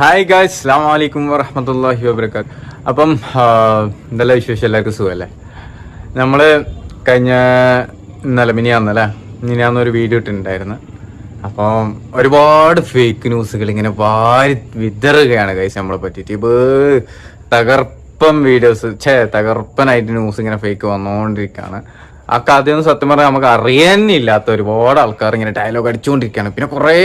Hi guys അസ്സാം വലൈക്കും വറഹമത്തല്ലാഹി വബർക്കാത്ത് അപ്പം ഇന്നലെ വിശേഷം എല്ലാവർക്കും സുഖമല്ലേ? നമ്മൾ കഴിഞ്ഞ ഇന്നലെ മിനിയാന്നല്ലേ മിനിയാന്നൊരു വീഡിയോ ഇട്ടിട്ടുണ്ടായിരുന്നു. അപ്പം ഒരുപാട് ഫേക്ക് ന്യൂസുകൾ ഇങ്ങനെ വാരി വിതറുകയാണ് ഗൈസ് നമ്മളെ പറ്റിയിട്ട്. ഇപ്പോൾ തകർപ്പം വീഡിയോസ് ഛേ തകർപ്പനായിട്ട് ന്യൂസ് ഇങ്ങനെ ഫേക്ക് വന്നുകൊണ്ടിരിക്കുകയാണ് ആ കഥയൊന്നും സത്യം പറഞ്ഞാൽ നമുക്ക് അറിയാനില്ലാത്ത ഒരുപാട് ആൾക്കാർ ഇങ്ങനെ ഡയലോഗ് അടിച്ചുകൊണ്ടിരിക്കുകയാണ് പിന്നെ കുറേ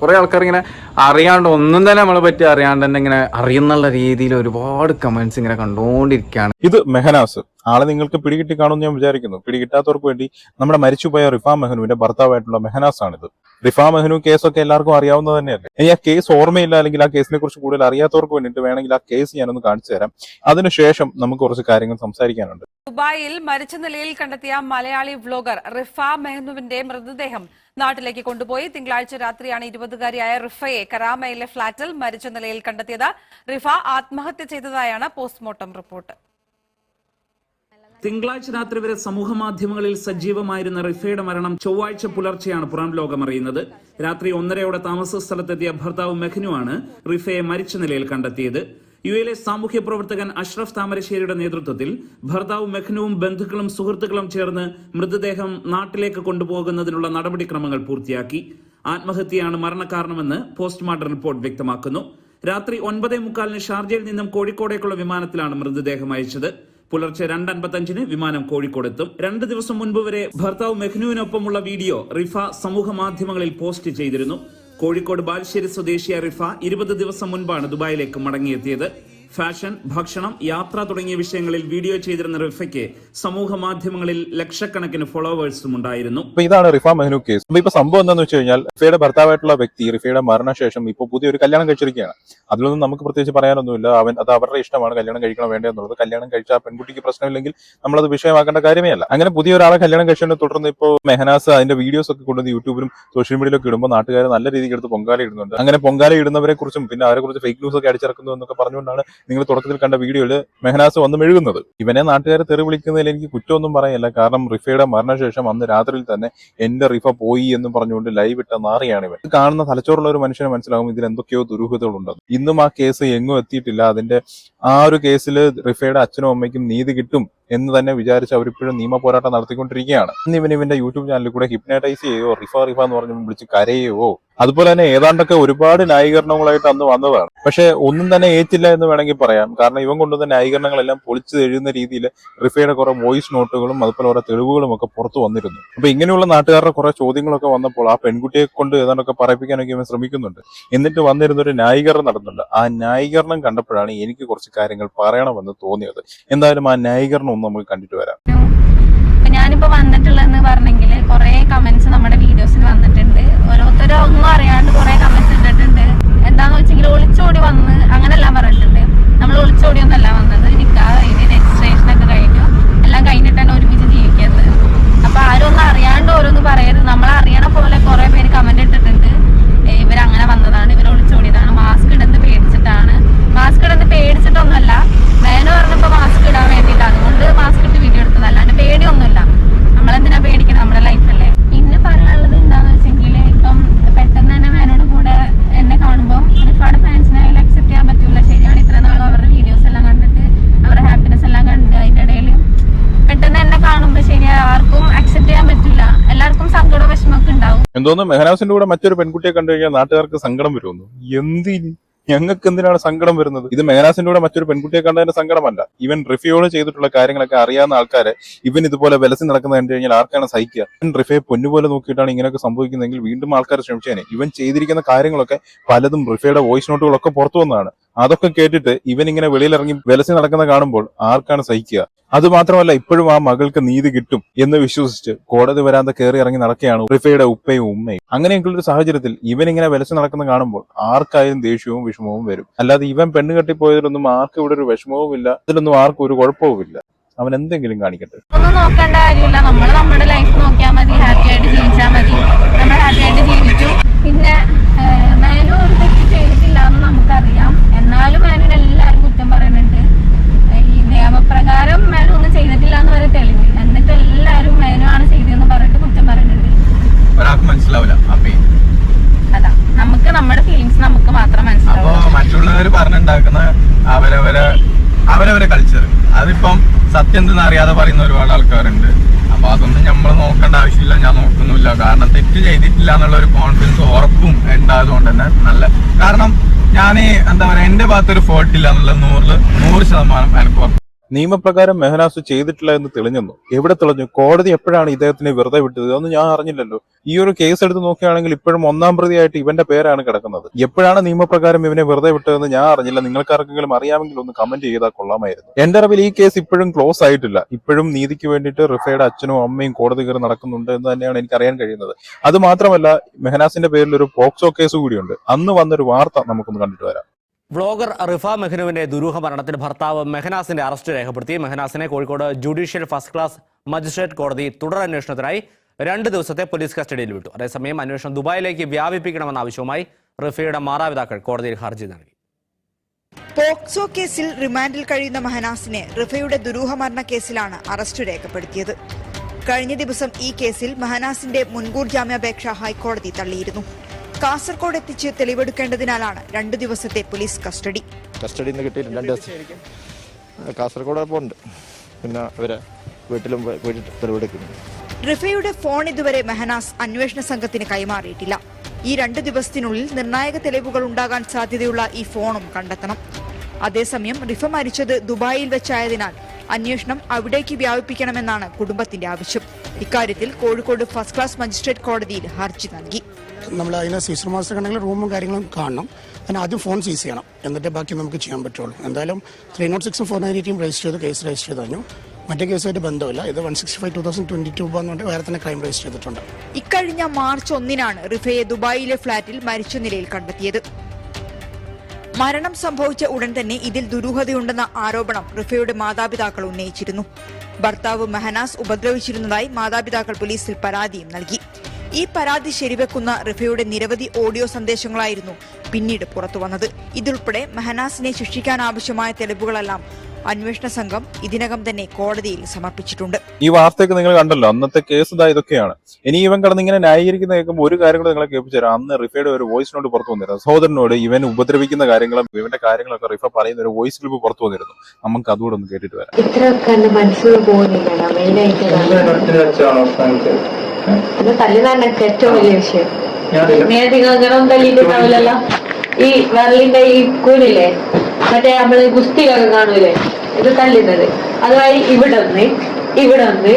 കുറേ ആൾക്കാർ ഇങ്ങനെ അറിയാണ്ട് ഒന്നും തന്നെ നമ്മളെ പറ്റി അറിയാണ്ട് തന്നെ ഇങ്ങനെ അറിയുന്നുള്ള രീതിയിൽ ഒരുപാട് കമന്റ്സ് ഇങ്ങനെ കണ്ടുകൊണ്ടിരിക്കുകയാണ് ഇത് മെഹനാസ്. ആളെ നിങ്ങൾക്ക് പിടികിട്ടി കാണുമെന്ന് ഞാൻ വിചാരിക്കുന്നു. പിടികിട്ടാത്തവർക്ക് വേണ്ടി നമ്മുടെ മരിച്ചുപോയ റിഫാ മെഹനുവിന്റെ ഭർത്താവായിട്ടുള്ള മെഹനാസ് ആണിത് റിഫാ മെഹനു കേസൊക്കെ എല്ലാവർക്കും അറിയാവുന്നത് തന്നെയല്ലേ? ഇനി ആ കേസ് ഓർമ്മയില്ല അല്ലെങ്കിൽ ആ കേസിനെ കുറിച്ച് കൂടുതൽ അറിയാത്തവർക്ക് വേണ്ടിയിട്ട് വേണമെങ്കിൽ ആ കേസ് ഞാനൊന്ന് കാണിച്ചു തരാം. അതിനുശേഷം നമുക്ക് കുറച്ച് കാര്യങ്ങൾ സംസാരിക്കാനുണ്ട്. ദുബായിൽ മരിച്ച നിലയിൽ കണ്ടെത്തിയ മലയാളി വ്ലോഗർ റിഫ മെഹ്നുവിന്റെ മൃതദേഹം നാട്ടിലേക്ക് കൊണ്ടുപോയി. തിങ്കളാഴ്ച രാത്രിയാണ് ഇരുപതുകാരിയായ റിഫയെ കരാമയിലെ ഫ്ളാറ്റിൽ മരിച്ച നിലയിൽ കണ്ടെത്തിയത്. റിഫ ആത്മഹത്യ ചെയ്തതായാണ് പോസ്റ്റ്മോർട്ടം റിപ്പോർട്ട്. തിങ്കളാഴ്ച രാത്രി വരെ സമൂഹ മാധ്യമങ്ങളിൽ സജീവമായിരുന്ന റിഫയുടെ മരണം ചൊവ്വാഴ്ച പുലർച്ചെയാണ് പുറം ലോകം അറിയുന്നത് രാത്രി ഒന്നരയോടെ താമസ സ്ഥലത്തെത്തിയ ഭർത്താവ് മെഹ്നുവാണ് റിഫയെ മരിച്ച നിലയിൽ കണ്ടെത്തിയത്. യു എയിലെ സാമൂഹ്യ പ്രവർത്തകൻ അഷ്റഫ് താമരശ്ശേരിയുടെ നേതൃത്വത്തിൽ ഭർത്താവ് മെഹ്നുവും ബന്ധുക്കളും സുഹൃത്തുക്കളും ചേർന്ന് മൃതദേഹം നാട്ടിലേക്ക് കൊണ്ടുപോകുന്നതിനുള്ള നടപടിക്രമങ്ങൾ പൂർത്തിയാക്കി. ആത്മഹത്യയാണ് മരണകാരണമെന്ന് പോസ്റ്റ്മോർട്ടം റിപ്പോർട്ട് വ്യക്തമാക്കുന്നു. രാത്രി ഒൻപതേ മുക്കാലിന് ഷാർജയിൽ നിന്നും കോഴിക്കോടേക്കുള്ള വിമാനത്തിലാണ് മൃതദേഹം അയച്ചത്. പുലർച്ചെ രണ്ട് അൻപത്തഞ്ചിന് വിമാനം കോഴിക്കോടെത്തും. രണ്ട് ദിവസം മുൻപ് വരെ ഭർത്താവ് മെഹ്നുവിനൊപ്പമുള്ള വീഡിയോ റിഫ സമൂഹ മാധ്യമങ്ങളിൽ പോസ്റ്റ് ചെയ്തിരുന്നു. കോഴിക്കോട് ബാലുശ്ശേരി സ്വദേശിയ റിഫ ഇരുപത് ദിവസം മുൻപാണ് ദുബായിലേക്ക് മടങ്ങിയെത്തിയത്. ഫാഷൻ ഭക്ഷണം യാത്ര തുടങ്ങിയ വിഷയങ്ങളിൽ വീഡിയോ ചെയ്തിരുന്ന റിഫയ്ക്ക് സമൂഹ മാധ്യമങ്ങളിൽ ലക്ഷക്കണക്കിന് ഫോളോവേഴ്സും ഉണ്ടായിരുന്നു. ഇതാണ് റിഫ മെഹനു കേസ് ഇപ്പൊ സംഭവം എന്താണെന്ന് വെച്ച് കഴിഞ്ഞാൽ റിഫയുടെ ഭർത്താവായിട്ടുള്ള വ്യക്തി റിഫയുടെ മരണശേഷം ഇപ്പൊ പുതിയൊരു കല്യാണം കഴിച്ചിരിക്കുകയാണ്. അതിലൊന്നും നമുക്ക് പ്രത്യേകിച്ച് പറയാനൊന്നുമില്ല. അവൻ അത് അവരുടെ ഇഷ്ടമാണ് കല്യാണം കഴിക്കണം വേണ്ടതെന്നുള്ളത് കല്യാണം കഴിച്ച പെൺകുട്ടിക്ക് പ്രശ്നമില്ലെങ്കിൽ നമ്മളത് വിഷയമാക്കേണ്ട കാര്യമേ അല്ല അങ്ങനെ പുതിയ ഒരാളെ കല്യാണം കഴിച്ചതിനെ തുടർന്ന് ഇപ്പോൾ മെഹനാസ് അതിന്റെ വീഡിയോസ് ഒക്കെ കൊണ്ടുവന്ന് യൂട്യൂബിലും സോഷ്യൽ മീഡിയയിലൊക്കെ ഇടുമ്പോൾ നാട്ടുകാർ നല്ല രീതിക്ക് എടുത്ത് പൊങ്കാല ഇടുന്നുണ്ട്. അങ്ങനെ പൊങ്കാല ഇടുന്നവരെ കുറിച്ചും പിന്നെ അവരെ കുറിച്ച് ഫേക്ക് ന്യൂസ് ഒക്കെ അടിച്ചിറക്കുന്നു എന്നൊക്കെ പറഞ്ഞുകൊണ്ടാണ് നിങ്ങൾ തുടക്കത്തിൽ കണ്ട വീഡിയോയിൽ മെഹനാസ് വന്ന് മെഴുകുന്നത്. ഇവനെ നാട്ടുകാർ തെറി വിളിക്കുന്നതിൽ എനിക്ക് കുറ്റമൊന്നും പറയല്ല. കാരണം റിഫയുടെ മരണശേഷം അന്ന് രാത്രിയിൽ തന്നെ എന്റെ റിഫ പോയി എന്ന് പറഞ്ഞുകൊണ്ട് ലൈവ് ഇട്ട നാറിയാണ് ഇവൻ. കാണുന്ന തലച്ചോറുള്ള ഒരു മനുഷ്യനെ മനസ്സിലാകും ഇതിൽ എന്തൊക്കെയോ ദുരൂഹതകളുണ്ടെന്ന്. ഇന്നും ആ കേസ് എങ്ങും എത്തിയിട്ടില്ല. അതിന്റെ ആ ഒരു കേസിൽ റിഫയുടെ അച്ഛനും അമ്മയ്ക്കും നീതി കിട്ടും എന്ന് തന്നെ വിചാരിച്ച് അവരിപ്പോഴും നിയമ പോരാട്ടം നടത്തിക്കൊണ്ടിരിക്കുകയാണ്. ഇന്ന് ഇവൻ ഇവന്റെ യൂട്യൂബ് ചാനലിൽ കൂടെ ഹിപ്നാറ്റൈസ് ചെയ്യോ റിഫ റിഫ എന്ന് പറഞ്ഞു വിളിച്ച് കരയോ അതുപോലെ തന്നെ ഏതാണ്ടൊക്കെ ഒരുപാട് ന്യായീകരണങ്ങളായിട്ട് അന്ന് വന്നതാണ്. പക്ഷെ ഒന്നും തന്നെ ഏറ്റില്ല എന്ന് വേണമെങ്കിൽ പറയാം. കാരണം ഇവൻ കൊണ്ടുവന്ന ന്യായീകരണങ്ങളെല്ലാം പൊളിച്ചു എഴുതുന്ന രീതിയിൽ റിഫയുടെ കുറെ വോയിസ് നോട്ടുകളും അതുപോലെ കുറെ തെളിവുകളും ഒക്കെ പുറത്തു വന്നിരുന്നു. അപ്പൊ ഇങ്ങനെയുള്ള നാട്ടുകാരുടെ കുറെ ചോദ്യങ്ങളൊക്കെ വന്നപ്പോൾ ആ പെൺകുട്ടിയെ കൊണ്ട് ഏതാണ്ടൊക്കെ പറയിപ്പിക്കാനൊക്കെ ഇവൻ ശ്രമിക്കുന്നുണ്ട്. എന്നിട്ട് വന്നിരുന്ന ഒരു ന്യായീകരണം നടന്നുണ്ട് ആ ന്യായീകരണം കണ്ടപ്പോഴാണ് എനിക്ക് കുറച്ച് കാര്യങ്ങൾ പറയണമെന്ന് തോന്നിയത്. എന്തായാലും ആ ന്യായീകരണം ഒന്ന് നമുക്ക് കണ്ടിട്ട് വരാം. ഞാനിപ്പോ വന്നിട്ടുള്ളതെന്ന് പറഞ്ഞെങ്കിൽ കുറെ കമന്റ്സ് നമ്മുടെ വീഡിയോസിൽ വന്നിട്ടുണ്ട്. ഓരോരുത്തരും ഒന്നും അറിയാണ്ട് കുറെ കമന്റ്സ് ഇട്ടിട്ടുണ്ട് എന്താന്ന് വെച്ചെങ്കിൽ ഒളിച്ചോടി വന്ന് അങ്ങനെല്ലാം പറഞ്ഞിട്ടുണ്ട് നമ്മൾ ഒളിച്ചോടിയൊന്നല്ല വന്നത് നിക്കാഹ് കഴിഞ്ഞ് രജിസ്ട്രേഷൻ ഒക്കെ കഴിഞ്ഞു എല്ലാം കഴിഞ്ഞിട്ടാണ് ഒരുമിച്ച് ജീവിക്കുന്നത് അപ്പൊ ആരും ഒന്നും അറിയാണ്ട് ഓരോന്ന് പറയരുത് നമ്മൾ അറിയണ പോലെ കുറെ പേര് കമന്റ് ഇട്ടിട്ടുണ്ട് ഏ, ഇവരങ്ങനെ വന്നതാണ് ഇവർ ഒളിച്ചോടിയതാണ് മാസ്ക് ഇടുന്നത് പേടിച്ചിട്ടാണ് മാസ്ക് ഇടുന്നത് പേടിച്ചിട്ടൊന്നുമല്ല മേനു പറഞ്ഞപ്പോ മാസ്ക് ഇടാൻ വേണ്ടിയിട്ട് അതുകൊണ്ട് മാസ്ക് ഇട്ട് വീഡിയോ എടുത്തത് അല്ലാണ്ട് പേടിയൊന്നുമില്ല നമ്മളെന്തിനാ പേടിക്കണം നമ്മുടെ ലൈഫല്ലേ പിന്നെ പറയാനുള്ളത് എന്താന്ന് വെച്ചെങ്കിൽ ഇപ്പം പെട്ടെന്ന് തന്നെ മേനോട് കൂടെ എന്നെ കാണുമ്പോൾ ഒരുപാട് ഫാൻസിനെ അതിൽ അക്സെപ്റ്റ് ചെയ്യാൻ പറ്റൂല ശരിയാണ് ഇത്ര നാളും അവരുടെ വീഡിയോസ് എല്ലാം കണ്ടിട്ട് അവരുടെ ഹാപ്പിനെസ് എല്ലാം കണ്ട് അതിന്റെ ഇടയിൽ പെട്ടെന്ന് എന്നെ കാണുമ്പോൾ ശരി ആർക്കും അക്സെപ്റ്റ് ചെയ്യാൻ പറ്റില്ല എല്ലാവർക്കും സങ്കടവും വിഷമമൊക്കെ എന്തോന്ന് മെഹനാസിന്റെ കൂടെ മറ്റൊരു പെൺകുട്ടിയെ കണ്ടു കഴിഞ്ഞാൽ നാട്ടുകാർക്ക് സങ്കടം വരുമെന്നു? എന്തിന്? ഞങ്ങൾക്ക് എന്തിനാണ് സങ്കടം വരുന്നത്? ഇത് മെഹനാസിന്റെ കൂടെ മറ്റൊരു പെൺകുട്ടിയെ കണ്ടതിന്റെ സങ്കടമല്ല. ഇവൻ റിഫയോട് ചെയ്തിട്ടുള്ള കാര്യങ്ങളൊക്കെ അറിയാവുന്ന ആൾക്കാരെ ഇവൻ ഇതുപോലെ വിലസി നടക്കുന്നത് കണ്ടു കഴിഞ്ഞാൽ ആർക്കാണ് സഹിക്കുക? ഇവൻ റിഫയെ പൊന്നുപോലെ നോക്കിയിട്ടാണ് ഇങ്ങനെയൊക്കെ സംഭവിക്കുന്നതെങ്കിൽ വീണ്ടും ആൾക്കാർ ശ്രമിച്ചേനെ ഇവൻ ചെയ്തിരിക്കുന്ന കാര്യങ്ങളൊക്കെ പലതും റിഫയുടെ വോയിസ് നോട്ടുകളൊക്കെ പുറത്തു വന്നതാണ്. അതൊക്കെ കേട്ടിട്ട് ഇവൻ ഇങ്ങനെ വെളിയിലിറങ്ങി വിലസി നടക്കുന്ന കാണുമ്പോൾ ആർക്കാണ് സഹിക്കുക? അത് മാത്രമല്ല ഇപ്പോഴും ആ മകൾക്ക് നീതി കിട്ടും എന്ന് വിശ്വസിച്ച് കോടതി വരാതെ കയറി ഇറങ്ങി നടക്കുകയാണ് റിഫയുടെ ഉപ്പയും ഉമ്മയും. അങ്ങനെയൊക്കെയുള്ള ഒരു സാഹചര്യത്തിൽ ഇവൻ ഇങ്ങനെ വിലച്ച് നടക്കുന്ന കാണുമ്പോൾ ആർക്കായാലും ദേഷ്യവും വിഷമവും വരും. അല്ലാതെ ഇവൻ പെണ്ണ് കെട്ടിപ്പോയതിലൊന്നും ആർക്കും ഇവിടെ ഒരു വിഷമവും ഇല്ല അതിലൊന്നും ആർക്കും ഒരു കുഴപ്പവും ഇല്ല അവൻ എന്തെങ്കിലും കാണിക്കട്ടെ. ഒന്നും നോക്കേണ്ട കാര്യമില്ല. നമ്മൾ നമ്മുടെ ലൈഫ് നോക്കിയാൽ മതി. ഹാപ്പി ആയിട്ട് ജീവിച്ചാൽ മതി. നമ്മൾ ഹാപ്പി ആയിട്ട് ജീവിച്ചു. പിന്നെ മേനു ഒരു തെറ്റ് ചെയ്തിട്ടില്ല എന്ന് നമുക്കറിയാം. എന്നാലും മേനുവിന് എല്ലാവരും കുറ്റം പറയുന്നുണ്ട്. നിയമപ്രകാരം മേനു ഒന്നും ചെയ്തിട്ടില്ല എന്ന് വരെ തെളിഞ്ഞു എന്നിട്ട് എല്ലാരും മേനു ആണ് ചെയ്തതെന്ന് പറഞ്ഞിട്ട് കുറ്റം പറഞ്ഞിട്ടുണ്ട് ഒരാൾക്ക് മനസ്സിലാവില്ല. അതാ. നമുക്ക് നമ്മുടെ ഫീലിങ്സ് നമുക്ക് മാത്രം മനസ്സിലാവും മനസ്സിലാവും പറഞ്ഞുണ്ടാക്കുന്ന അവരവരെ അവരവരെ കൾച്ചർ അതിപ്പം സത്യം എന്തെന്ന് അറിയാതെ പറയുന്ന ഒരുപാട് ആൾക്കാരുണ്ട്. അപ്പൊ അതൊന്നും നമ്മൾ നോക്കേണ്ട ആവശ്യമില്ല. ഞാൻ നോക്കുന്നില്ല കാരണം തെറ്റ് ചെയ്തിട്ടില്ല എന്നുള്ള ഒരു കോൺഫിഡൻസ് ഉറപ്പും ഉണ്ടായതുകൊണ്ട് തന്നെ നല്ല. കാരണം ഞാൻ എന്താ പറയാ എന്റെ ഭാഗത്തൊരു ഫോൾട്ട് ഇല്ല എന്നുള്ള നൂറിൽ നൂറ് ശതമാനം എനിക്ക് നിയമപ്രകാരം മെഹനാസ് ചെയ്തിട്ടില്ല എന്ന് തെളിഞ്ഞെന്നു? എവിടെ തെളിഞ്ഞു? കോടതി എപ്പോഴാണ് ഇദ്ദേഹത്തിനെ വെറുതെ വിട്ടത്? ഇതൊന്നും ഞാൻ അറിഞ്ഞില്ലല്ലോ. ഈ ഒരു കേസ് എടുത്ത് നോക്കുകയാണെങ്കിൽ ഇപ്പോഴും ഒന്നാം പ്രതിയായിട്ട് ഇവന്റെ പേരാണ് കിടക്കുന്നത്. എപ്പോഴാണ് നിയമപ്രകാരം ഇവനെ വെറുതെ വിട്ടതെന്ന് ഞാൻ അറിഞ്ഞില്ല. നിങ്ങൾക്ക് ആർക്കെങ്കിലും അറിയാമെങ്കിൽ ഒന്ന് കമന്റ് ചെയ്താൽ കൊള്ളാമായിരുന്നു. എന്റെ അറിവിൽ ഈ കേസ് ഇപ്പോഴും ക്ലോസ് ആയിട്ടില്ല. ഇപ്പോഴും നീതിക്ക് വേണ്ടിയിട്ട് റിഫയുടെ അച്ഛനും അമ്മയും കോടതി കയറി നടക്കുന്നുണ്ട് എന്ന് തന്നെയാണ് എനിക്ക് അറിയാൻ കഴിയുന്നത്. അത് മാത്രമല്ല മെഹനാസിന്റെ പേരിൽ ഒരു പോക്സോ കേസ് കൂടിയുണ്ട്. അന്ന് വന്നൊരു വാർത്ത നമുക്കൊന്ന് കണ്ടിട്ട് വരാം. വ്ളോഗർ റിഫ മെഹ്നുവിന്റെ ദുരൂഹ മരണത്തിൽ ഭർത്താവ് മെഹനാസിന്റെ അറസ്റ്റ് രേഖപ്പെടുത്തി. മെഹനാസിനെ Kozhikode judicial first class magistrate കോടതി തുടരന്വേഷണത്തിനായി രണ്ട് ദിവസത്തെ പോലീസ് കസ്റ്റഡിയിൽ വിട്ടു. അതേസമയം അന്വേഷണം ദുബായിലേക്ക് വ്യാപിപ്പിക്കണമെന്ന ആവശ്യവുമായി റിഫയുടെ മാതാപിതാക്കൾ കോടതിയിൽ ഹർജി നൽകി. പോക്സോ കേസിൽ റിമാൻഡിൽ കഴിയുന്ന മഹനാസിനെ റിഫയുടെ ദുരൂഹ മരണ കേസിലാണ് അറസ്റ്റ് രേഖപ്പെടുത്തിയത്. കഴിഞ്ഞ ദിവസം ഈ കേസിൽ മഹനാസിന്റെ മുൻകൂർ ജാമ്യാപേക്ഷ ഹൈക്കോടതി തള്ളിയിരുന്നു. കാസർകോട് എത്തിച്ച് തെളിവെടുക്കേണ്ടതിനാലാണ് രണ്ടു ദിവസത്തെ പോലീസ് കസ്റ്റഡി. കസ്റ്റഡിയിൽ നിന്ന് കിട്ടിയിട്ടുണ്ട് രണ്ട് ദിവസം. കാസർഗോഡ് പിന്നെ അവരെ വീട്ടിലും പോയിട്ട് തെളിവെടുക്കുന്നു. റിഫയുടെ ഫോൺ ഇതുവരെ മെഹനാസ് അന്വേഷണ സംഘത്തിന് കൈമാറിയിട്ടില്ല. ഈ രണ്ട് ദിവസത്തിനുള്ളിൽ നിർണായക തെളിവുകൾ ഉണ്ടാകാൻ സാധ്യതയുള്ള ഈ ഫോണും കണ്ടെത്തണം. അതേസമയം റിഫ മരിച്ചത് ദുബായിൽ വെച്ചായതിനാൽ അന്വേഷണം അവിടേക്ക് വ്യാപിപ്പിക്കണമെന്നാണ് കുടുംബത്തിന്റെ ആവശ്യം. ഇക്കാര്യത്തിൽ കോഴിക്കോട് ഫസ്റ്റ് ക്ലാസ് മജിസ്ട്രേറ്റ് കോടതിയിൽ ഹർജി നൽകി. നമ്മൾ അതിന് സീസർ മാസ്റ്റർ കണ്ടെങ്കിൽ റൂമും കാര്യങ്ങളും കാണണം. അതിന് ആദ്യം ഫോൺ സീസ് ചെയ്യണം. എന്നിട്ടേ ബാക്കി നമുക്ക് ചെയ്യാൻ പറ്റുള്ളൂ. എന്തായാലും ത്രീ നോട്ട് സിക്സും ഫോർ നയന്റി എയ്റ്റിയും രജിസ്റ്റർ ചെയ്ത് കേസ് രജിസ്റ്റർ ചെയ്ത് കഴിഞ്ഞു മറ്റേ കേസുമായിട്ട് ബന്ധമില്ല. ഇത് one sixty five two thousand twenty two പറഞ്ഞുകൊണ്ട് വേറെ തന്നെ ക്രൈം രജിസ്റ്റർ ചെയ്തിട്ടുണ്ട്. ഇക്കഴിഞ്ഞ മാർച്ച് ഒന്നിനാണ് റിഫയെ ദുബായിലെ ഫ്ളാറ്റിൽ മരിച്ച നിലയിൽ കണ്ടെത്തിയത്. മരണം സംഭവിച്ച ഉടൻ തന്നെ ഇതിൽ ദുരൂഹതയുണ്ടെന്ന ആരോപണം റിഫയുടെ മാതാപിതാക്കൾ ഉന്നയിച്ചിരുന്നു. ഭർത്താവ് മെഹനാസ് ഉപദ്രവിച്ചിരുന്നതായി മാതാപിതാക്കൾ പോലീസിൽ പരാതിയും നൽകി. ഈ പരാതി ശരിവെക്കുന്ന റിഫയുടെ നിരവധി ഓഡിയോ സന്ദേശങ്ങളായിരുന്നു പിന്നീട് പുറത്തു വന്നത്. ഇതുൾപ്പെടെ മെഹനാസിനെ ശിക്ഷിക്കാൻ ആവശ്യമായ തെളിവുകളെല്ലാം അന്വേഷണ സംഘം ഇതിനകം തന്നെ കോടതിയിൽ സമർപ്പിച്ചിട്ടുണ്ട്. ഈ വാർത്തയൊക്കെ നിങ്ങൾ കണ്ടല്ലോ. അന്നത്തെ കേസ് ഇതാ ഇതൊക്കെയാണ്. ഇനി ഇവൻ കടന്ന് ഇങ്ങനെ ന്യായീകരിക്കുന്ന കേൾക്കുമ്പോൾ ഒരു കാര്യം കൂടെ നിങ്ങളെ കേൾപ്പിച്ചു തരാം. അന്ന് റിഫയുടെ ഒരു വോയിസ് നോട്ട് പുറത്തു വന്നിരുന്നു. സഹോദരനോട് ഇവൻ ഉപദ്രവിക്കുന്ന കാര്യങ്ങളും ഇവന്റെ കാര്യങ്ങളൊക്കെ റിഫ പറയുന്ന ഒരു വോയിസ് ക്ലിപ്പ് പുറത്തു വന്നിരുന്നു. നമുക്ക് അതുകൂടെ ഒന്ന് കേട്ടിട്ട് വരാം. ഇത്രയൊക്കെ എന്റെ മനസ്സിൽ അത് തല്ലുന്നതാണ് ഏറ്റവും വലിയ വിഷയം. നേരത്തെ തല്ലിയിട്ടുണ്ടാവില്ലല്ലോ. ഈ വിരലിന്റെ ഈ കൂനില്ലേ മറ്റേ നമ്മൾ ഗുസ്തികളൊക്കെ കാണൂലേ ഇത് തല്ലുന്നത്. അതുമായി ഇവിടെ ഒന്ന് ഇവിടെ ഒന്ന്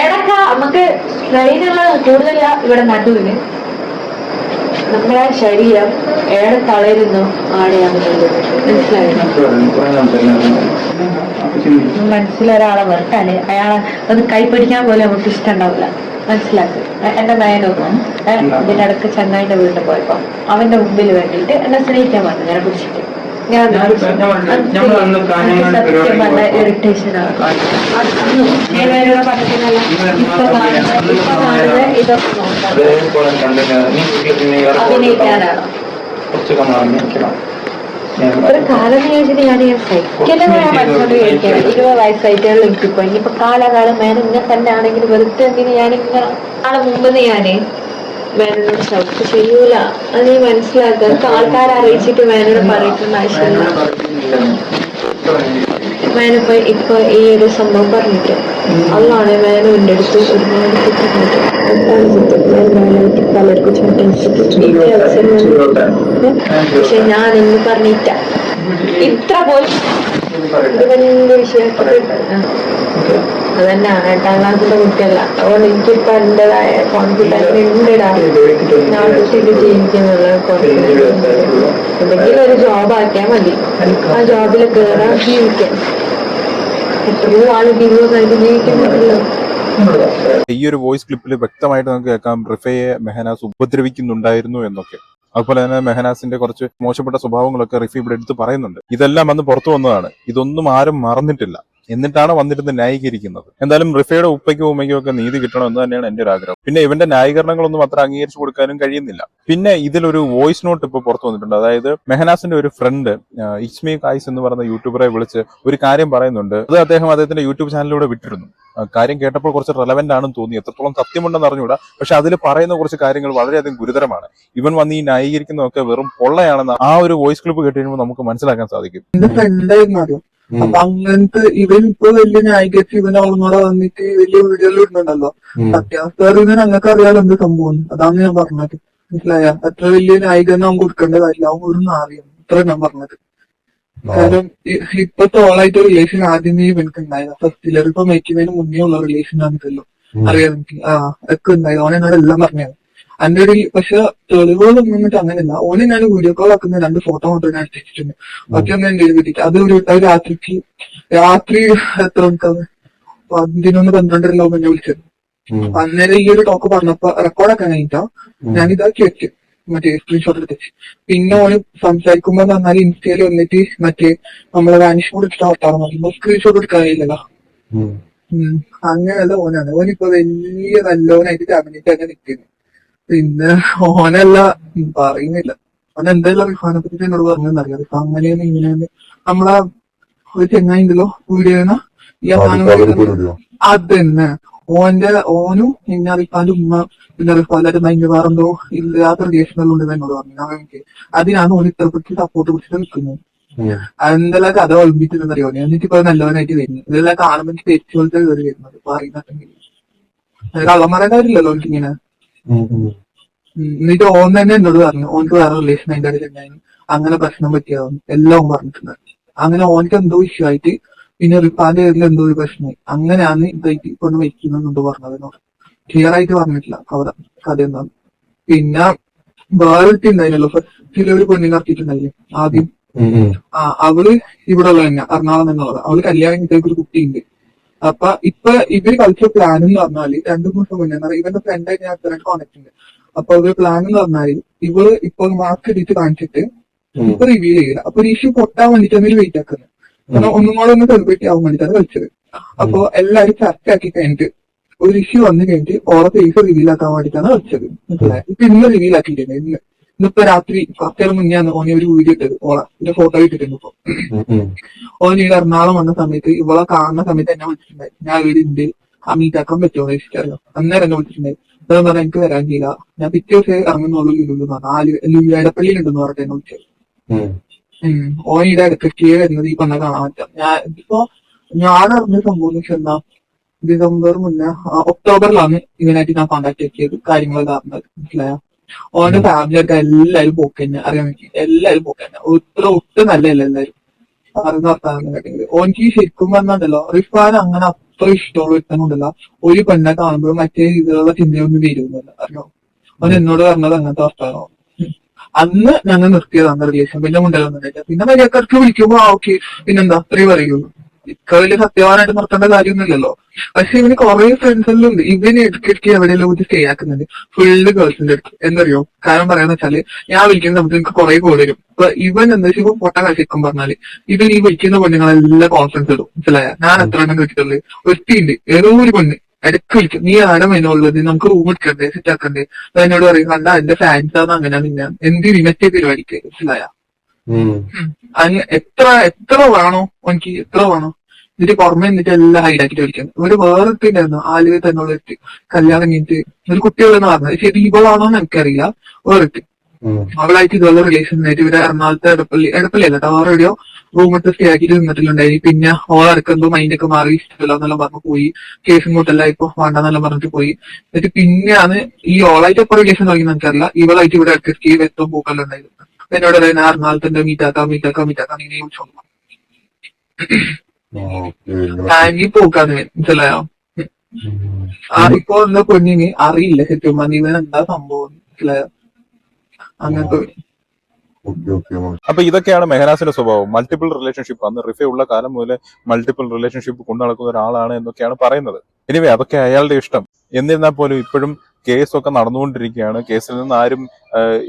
ഏടക്ക നമുക്ക് സ്ട്രെയിനുള്ള കൂടുതല ഇവിടെ നടുവിന് നമ്മുടെ ശരീരം ഏടെ തളരുന്നു ആടെയാണ് മനസ്സിലായോ? മനസ്സിലൊരാളെ വെറുത്താൽ അയാളെ അത് കൈപ്പിടിക്കാൻ പോലും നമുക്ക് ഇഷ്ടമുണ്ടാവില്ല. മനസ്സിലാക്കി? എന്റെ നയനൊന്നും ഇതിനിടക്ക് ചങ്ങായിന്റെ വീട്ടിൽ പോയപ്പോ അവന്റെ മുമ്പിൽ വേണ്ടിയിട്ട് എന്നെ സ്നേഹിക്കാൻ വന്നു ഞാൻ പിടിച്ചിട്ട് ഞാൻ സത്യം പറഞ്ഞ നോക്കാം അഭിനയിക്കാനാണോ ഒരു കാലം ചോദിച്ചിട്ട് ഞാൻ സൈക്കിളിൽ മനസ്സോട് കഴിക്കണം ഇരുപത് വയസ്സായിട്ടുള്ള എനിക്കിപ്പോ. ഇനിയിപ്പോ കാലകാലം ഞാൻ ഇങ്ങനെ തന്നെ ആണെങ്കിൽ വെറുതെ എന്തിന് ഞാൻ ഇങ്ങനെ ആളെ മുമ്പ് ഞാൻ മേനോട് സൗത്ത് ചെയ്യൂല. അത് നീ മനസ്സിലാക്കുക. ആൾക്കാരെ അറിയിച്ചിട്ട് വേനോട് പറയിക്കേണ്ട ആവശ്യമില്ല മേനിപ്പോ ഇപ്പൊ ഈ ഒരു സംഭവം പറഞ്ഞിട്ട്. അതാണ് വേനോ എന്റെ അടുത്ത് ഒരുപാട് മേനായിട്ട് പലർക്കും. പക്ഷെ ഞാൻ എന്ന് പറഞ്ഞിട്ട ഇത്ര പോലും വലിയ അതന്നെയാണ് എട്ടാം ക്ലാസ്സിലെ കുട്ടിയല്ല. അതുകൊണ്ട് എനിക്കിപ്പോ എന്റേതായ കോൺഫിഡൻസ് ഉണ്ടിടാ ജീവിക്കുന്നുള്ള എന്തെങ്കിലും ഒരു ജോബ് ആക്കിയാൽ മതി. ആ ജോബിൽ കയറാൻ ജീവിക്കാം. എത്രയോ ആൾ ജീവിതമായിട്ട് ജീവിക്കുന്നുണ്ടല്ലോ. ഈ ഒരു വോയിസ് ക്ലിപ്പിൽ വ്യക്തമായിട്ട് നമുക്ക് കേൾക്കാം. റിഫയെ മെഹനാസ് ഉപദ്രവിക്കുന്നുണ്ടായിരുന്നു എന്നൊക്കെ. അതുപോലെ തന്നെ മെഹനാസിന്റെ കുറച്ച് മോശപ്പെട്ട സ്വഭാവങ്ങളൊക്കെ റിഫി ഇവിടെ എടുത്ത് പറയുന്നുണ്ട്. ഇതെല്ലാം അന്ന് പുറത്തു വന്നതാണ്. ഇതൊന്നും ആരും മറന്നിട്ടില്ല. എന്നിട്ടാണ് വന്നിരുന്ന് ന്യായീകരിക്കുന്നത്. എന്തായാലും റിഫയുടെ ഉപ്പയ്ക്കും ഉമ്മയ്ക്കും ഒക്കെ നീതി കിട്ടണം എന്ന് തന്നെയാണ് എന്റെ ഒരു ആഗ്രഹം. പിന്നെ ഇവന്റെ ന്യായീകരണങ്ങളൊന്നും അത്ര അംഗീകരിച്ചു കൊടുക്കാനും കഴിയുന്നില്ല. പിന്നെ ഇതിലൊരു വോയിസ് നോട്ട് ഇപ്പൊ പുറത്തു വന്നിട്ടുണ്ട്. അതായത് മെഹനാസിന്റെ ഒരു ഫ്രണ്ട് ഇസ്മി കായ്സ് എന്ന് പറയുന്ന യൂട്യൂബറെ വിളിച്ച് ഒരു കാര്യം പറയുന്നുണ്ട്. അത് അദ്ദേഹം അദ്ദേഹത്തിന്റെ യൂട്യൂബ് ചാനലിലൂടെ വിട്ടിരുന്നു. കാര്യം കേട്ടപ്പോൾ കുറച്ച് റെലവെന്റ് ആണെന്ന് തോന്നി. എത്രത്തോളം സത്യമുണ്ടെന്ന് അറിഞ്ഞുകൂടാ. പക്ഷെ അതിൽ പറയുന്ന കുറച്ച് കാര്യങ്ങൾ വളരെയധികം ഗുരുതരമാണ്. ഇവൻ വന്ന് ഈ ന്യായീകരിക്കുന്നതൊക്കെ വെറും പൊള്ളയാണെന്ന് ആ ഒരു വോയിസ് ക്ലിപ്പ് കേട്ട് നമുക്ക് മനസ്സിലാക്കാൻ സാധിക്കും. അപ്പൊ അങ്ങനത്തെ ഇവൻ ഇപ്പൊ വലിയ ന്യായീകരിച്ച് ഇവൻ അവളോടെ വന്നിട്ട് വലിയ വീഡിയോയിൽ ഇടുന്നുണ്ടല്ലോ. സത്യാവസ്ഥ ഇവൻ അങ്ങനെ അറിയാലോ എന്ത് സംഭവം. അതാണ് ഞാൻ പറഞ്ഞത്. മനസ്സിലായ? അത്ര വലിയ ന്യായീകരണം അവൻ കൊടുക്കേണ്ട കാര്യമില്ല അവൻ ഒരു നാറിയാണ് അത്ര ഞാൻ പറഞ്ഞത്. കാരണം ഇപ്പത്തെ ഇപ്പൊ തോളായിട്ട് റിലേഷൻ ആദ്യമേ ഇവനക്ക് ഉണ്ടായത് ഫസ്റ്റിലർ ഇപ്പൊ മേക്കുന്നതിന് മുന്നേ ഉള്ള റിലേഷൻ ആണെന്നല്ലോ അറിയാം എനിക്ക്. ആ ഒക്കെ ഉണ്ടായത് എന്നോട് എല്ലാം പറഞ്ഞത് എന്റെ ഒരു പക്ഷെ തെളിവുകളൊന്നും എന്നിട്ട് അങ്ങനെയല്ല. ഓനെ ഞാൻ വീഡിയോ കോൾ ആക്കുന്ന രണ്ട് ഫോട്ടോ മാത്രം ഞാൻ അയച്ചിട്ടുണ്ട് ബാക്കി ഒന്നും എന്റെ കയ്യിൽ കിട്ടിയിട്ട് അത് ഒരു രാത്രിക്ക് രാത്രി എത്ര മണിക്കാണ്? പതിനൊന്ന് പന്ത്രണ്ടരല്ലോ എന്നെ വിളിച്ചത്. അന്നേരം ഈ ഒരു ടോക്ക് പറഞ്ഞപ്പോ റെക്കോർഡൊക്കെ കഴിഞ്ഞിട്ടാ ഞാൻ ഇതാക്കി വെച്ചു. മറ്റേ സ്ക്രീൻഷോട്ട് എടുത്ത് പിന്നെ ഓന് സംസാരിക്കുമ്പോ പറഞ്ഞാൽ ഇൻസ്റ്റയിൽ വന്നിട്ട് മറ്റേ നമ്മളെ വാനിഷ് കൂടെ ഇട്ടിട്ട് വർത്താനം പറയുമ്പോ സ്ക്രീൻഷോട്ട് എടുക്കാൻ കഴിയില്ലല്ലോ. അങ്ങനെയല്ല അങ്ങനെയുള്ള ഓനാണ്. ഓനിപ്പോ വലിയ നല്ലോനായിട്ട് ക്യാബിനറ്റ് അങ്ങനെ നിൽക്കുന്നു. പിന്നെ ഓനല്ല പറയുന്നില്ല. അവൻ എന്തായാലും റിഫാനെ പറ്റി എന്നോട് പറഞ്ഞെന്നറിയാം റിഫ അങ്ങനെയാണ് ഇങ്ങനെയാണ്. നമ്മളാ ഒരു ചെങ്ങായി ഉണ്ടല്ലോ വീഡിയോ ഈ തന്നെ അതന്നെ. ഓന്റെ ഓനും പിന്നെ റിഫാന്റെ ഉമ്മ പിന്നെ റിഫാലായിട്ട് ഭയങ്കര വേറെന്തോ ഇല്ലാത്ത റിലേഷനുകളുണ്ട് എന്നോട് പറഞ്ഞു. എനിക്ക് അതിനാണ് ഓൻ ഇത്ര പറ്റി സപ്പോർട്ട് പിടിച്ചിട്ട് നിൽക്കുന്നത്. എന്തെല്ലാം കഥ ഒളിമ്പിച്ചെന്നറിയോ എന്നിട്ട് ഇപ്പൊ നല്ലവനായിട്ട് വരുന്നു ഇതെല്ലാം കാണുമ്പോൾ എനിക്ക് തെറ്റുപോലത്തെ കയറി വരുന്നത്. പറയുന്നുണ്ടെങ്കിൽ കള്ളന്മാരുടെ കാര്യമില്ലല്ലോ എനിക്കിങ്ങനെ. എന്നിട്ട് ഓൻ തന്നെ എന്നോട് പറഞ്ഞു. ഓനക്ക് വേറെ റിലേഷൻ അതിന്റെ ഇടയിൽ ഉണ്ടായിരുന്നു അങ്ങനെ പ്രശ്നം പറ്റിയതാണ് എല്ലാം പറഞ്ഞിട്ടുണ്ട്. അങ്ങനെ ഓനക്ക് എന്തോ ഇഷ്യൂ ആയിട്ട് പിന്നെ റിപ്പാന്റെ പേരിൽ എന്തോ ഒരു പ്രശ്നമായി അങ്ങനെയാണ് ഇതായിട്ട് കൊണ്ട് വയ്ക്കുന്നതെന്നോ പറഞ്ഞത് ക്ലിയർ ആയിട്ട് പറഞ്ഞിട്ടില്ല അവിടെ കഥ എന്താണ് പിന്നെ വേറെ ഉണ്ടായിരുന്നല്ലോ. ചില ഒരു പെണ്ണിനെ ഇറക്കിയിട്ടുണ്ടായില്ലേ ആദ്യം. ആ അവൾ ഇവിടെ ഉള്ള തന്നെ എറണാകുളം എന്നുള്ളത് അവൾ കല്യാണം കിട്ടിയ ഒരു കുട്ടിയുണ്ട്. അപ്പൊ ഇപ്പൊ ഇവർ കളിച്ച പ്ലാൻ എന്ന് പറഞ്ഞാൽ രണ്ടു മൂന്ന് ദിവസം മുന്നേ ഇവന്റെ ഫ്രണ്ടായിട്ട് ഞാൻ അത്ര കോണക്ട് ഉണ്ട്. അപ്പൊ ഒരു പ്ലാൻ എന്ന് പറഞ്ഞാൽ ഇവൾ ഇപ്പൊ മാസ്ക് ഇട്ടിട്ട് കാണിച്ചിട്ട് ഇപ്പൊ റിവീൽ ചെയ്യില്ല അപ്പൊ ഒരു ഇഷ്യൂ പൊട്ടാൻ വേണ്ടിട്ട് അവർ വെയിറ്റ് ആക്കുന്നത്. കാരണം ഒന്നും കൂടെ ഒന്ന് സെലിബ്രേറ്റ് ആവാൻ വേണ്ടിട്ടാണ് കളിച്ചത്. അപ്പൊ എല്ലാരും ചർച്ച ആക്കി കഴിഞ്ഞിട്ട് ഒരു ഇഷ്യൂ വന്നു കഴിഞ്ഞിട്ട് ഓരോ ഫേസ് റിവീൽ ആക്കാൻ വേണ്ടിട്ടാണ് കളിച്ചത്. ഇപ്പൊ ഇന്ന് റിവീൽ ആക്കിയിട്ടുണ്ട് ഇന്ന്. ഇന്നിപ്പോ രാത്രി പത്തര മുന്നേ ഓനെ ഒരു വീഡിയോ ഇട്ടത്. ഓളെ എന്റെ ഫോട്ടോ ഇട്ടിട്ടുണ്ട് ഇപ്പൊ. ഓൻ ഈ എറണാകുളം വന്ന സമയത്ത് ഇവളെ കാണുന്ന സമയത്ത് എന്നെ വിളിച്ചിട്ടുണ്ടായി. ഞാൻ ഇവിടെ ഉണ്ട് ആ മീറ്റാക്കാൻ പറ്റുമോ ചോദിച്ചിട്ടല്ലോ അന്നേരം എന്നെ വിളിച്ചിട്ടുണ്ടായി. അതെന്ന് പറഞ്ഞാൽ എനിക്ക് വരാൻ ചെയ്യില്ല ഞാൻ പിറ്റേ ദിവസം ഇറങ്ങുന്നുള്ളൂ ലുലു പറഞ്ഞു. ആ ഉണ്ടെന്ന് പറഞ്ഞിട്ട് എന്നെ വിളിച്ചത് ഇവിടെ ഇടയ്ക്ക് വരുന്നത് ഈ പെണ്ണ കാണാൻ പറ്റാം. ഞാൻ ഇപ്പൊ ഞാൻ അറിഞ്ഞ സംഭവം എന്ന് വെച്ചാൽ എന്താ ഡിസംബർ മുന്നേ ഒക്ടോബറിലാണ് ഇവനായിട്ട് ഞാൻ കോണ്ടാക്ട് ആക്കിയത് കാര്യങ്ങളൊക്കെ അറിഞ്ഞത്. മനസ്സിലായോ? ഓന്റെ ഫാമിലി ആയിട്ട് എല്ലാരും പോക്ക് തന്നെ അറിയാൻ പറ്റി എല്ലാരും പോക്ക് തന്നെ ഒത്ര ഒട്ടും നല്ലതല്ല എല്ലാരും. പറയുന്ന വർത്താനം ഓനിക്ക് ശരിക്കും പറഞ്ഞുണ്ടല്ലോ റിഫാൻ അങ്ങനെ അത്ര ഇഷ്ടമുള്ള വ്യക്തമുണ്ടല്ലോ ഒരു പെണ്ണെ കാണുമ്പോൾ മറ്റേ ഇതിലുള്ള ചിന്തയൊന്നും വരുന്നില്ല. അറിയോ? അവൻ എന്നോട് പറഞ്ഞത് അങ്ങനത്തെ വർത്താനോ? അന്ന് ഞങ്ങൾ നിർത്തിയതാണ് റിലേഷൻ പിന്നെ മുണ്ടലൊന്നുമില്ല പിന്നെ മര്യാദക്കാർക്ക് വിളിക്കുമ്പോ ആ ഓക്കെ പിന്നെന്താ? അത്രേ പറയുള്ളൂ. ഇത്ര വലിയ സത്യവാനായിട്ട് നിർത്തേണ്ട കാര്യമൊന്നുമില്ലല്ലോ. പക്ഷെ ഇവന് കുറെ ഫ്രണ്ട്സ് എല്ലാം ഉണ്ട് ഇവന് ഇടയ്ക്കിടയ്ക്ക് എവിടെയെല്ലാം ഇത് സ്റ്റേ ആക്കുന്നുണ്ട്? ഫുള്ള് ഗേൾസിന്റെ അടുത്ത്. എന്തറിയോ? കാരണം പറയാന്ന് വെച്ചാൽ ഞാൻ വിളിക്കുന്ന സമയത്ത് എനിക്ക് കുറെ കോൾ വരും. ഇപ്പൊ ഇവൻ എന്താ വെച്ചാൽ ഇപ്പൊ പൊട്ട കളിക്കും പറഞ്ഞാൽ ഇവൻ ഈ വിളിക്കുന്ന പെണ്ണുങ്ങളെല്ലാം കോൺഫിഡൻസ് ഇടും. മനസ്സിലായ? ഞാൻ എത്ര എണ്ണം കിട്ടിയിട്ടുള്ളത് ഒരുത്തിയുണ്ട്. ഏതോ ഒരു പെണ്ണ്. ഇടയ്ക്ക് വിളിക്കും. നീ ആരും മെനുള്ളത് നമുക്ക് റൂം എടുക്കണ്ടേ? സെറ്റ് ആക്കണ്ടേ? അപ്പൊ എന്നോട് പറയും കണ്ട എന്റെ ഫാൻസ് ആണ് അങ്ങനെ നിന്ന. എന്ത് മറ്റേ പരിപാടിക്ക് മനസ്സിലായ? എത്ര എത്ര വേണോ? എനിക്ക് എത്ര വേണോ? എന്നിട്ട് പുറമെ നിന്നിട്ട് എല്ലാം ഹൈഡാക്കിട്ട് വിളിക്കുന്നത് ഒരു വേറെ ഉണ്ടായിരുന്നു ആലുവ തന്നോട് ഒരു കല്യാണം കഴിഞ്ഞിട്ട് ഒരു കുട്ടികളെന്ന് പറഞ്ഞത്. ശരി ഇവളാണോ എന്ന് എനിക്കറിയില്ല. വേറെ അവളായിട്ട് ഇതുപോലെ റിലേഷൻ ആയിട്ട് ഇവിടെ എറണാകുളത്തെ എടപ്പള്ളി എടപ്പള്ളി അല്ല ടവർ എവിടെയോ റൂമിട്ട് സ്റ്റേ ആക്കിയിട്ട് നിന്നിട്ടുണ്ടായി. പിന്നെ ഓൾ ഇറക്കുമ്പോ മൈൻഡ് ഒക്കെ മാറി. ഇഷ്ടമല്ല എന്നെല്ലാം പറഞ്ഞു പോയി. കേസും കൂട്ടല്ല ഇപ്പൊ വേണ്ടെന്നെല്ലാം പറഞ്ഞിട്ട് പോയി. എന്നിട്ട് പിന്നെയാണ് ഈ ഓളായിട്ട് എപ്പോ റിലേഷൻ തുടങ്ങി എനിക്കറിയില്ല. ഇവളായിട്ട് ഇവിടെ ഇടയ്ക്ക് സ്റ്റേ എത്തും പൂക്കെല്ലാം ഉണ്ടായിരുന്നു. എന്നോട് എറണാകുളത്തിന്റെ മീറ്റാക്കാം മീറ്റാക്കാം മീറ്റാക്കാം ഇങ്ങനെ വിളിച്ചോളൂ. താങ്കി പോക്കാന്ന് മനസ്സിലായോ? ആ ഇപ്പൊ എന്താ പെണ്ണിന് അറിയില്ല ശരിക്കും ഇവൻ എന്താ സംഭവം? മനസ്സിലായോ? അങ്ങനത്തെ അപ്പൊ ഇതൊക്കെയാണ് മെഹനാസിന്റെ സ്വഭാവം. മൾട്ടിപ്പിൾ റിലേഷൻഷിപ്പ് അന്ന് റിഫ ഉള്ള കാലം മുതൽ മൾട്ടിപ്പിൾ റിലേഷൻഷിപ്പ് കൊണ്ടു നടക്കുന്ന ഒരാളാണ് എന്നൊക്കെയാണ് പറയുന്നത്. എനിവേ അതൊക്കെ അയാളുടെ ഇഷ്ടം. എന്നിരുന്നാൽ പോലും ഇപ്പോഴും കേസൊക്കെ നടന്നുകൊണ്ടിരിക്കുകയാണ്. കേസിൽ നിന്ന് ആരും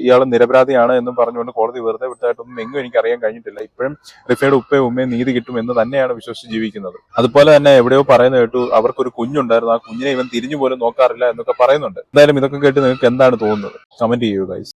ഇയാൾ നിരപരാധിയാണ് എന്ന് പറഞ്ഞുകൊണ്ട് കോടതി വെറുതെ വിട്ടതായിട്ടൊന്നും എങ്ങും എനിക്ക് അറിയാൻ കഴിഞ്ഞിട്ടില്ല. ഇപ്പോഴും റിഫയുടെ ഉപ്പയും ഉമ്മയും നീതി കിട്ടും എന്ന് തന്നെയാണ് വിശ്വസിച്ച് ജീവിക്കുന്നത്. അതുപോലെ തന്നെ എവിടെയോ പറയുന്നത് കേട്ടു അവർക്കൊരു കുഞ്ഞുണ്ടായിരുന്നു. ആ കുഞ്ഞിനെ ഇവൻ തിരിഞ്ഞു പോലും നോക്കാറില്ല എന്നൊക്കെ പറയുന്നുണ്ട്. എന്തായാലും ഇതൊക്കെ കേട്ട് നിങ്ങൾക്ക് എന്താണ് തോന്നുന്നത്? കമന്റ് ചെയ്യുക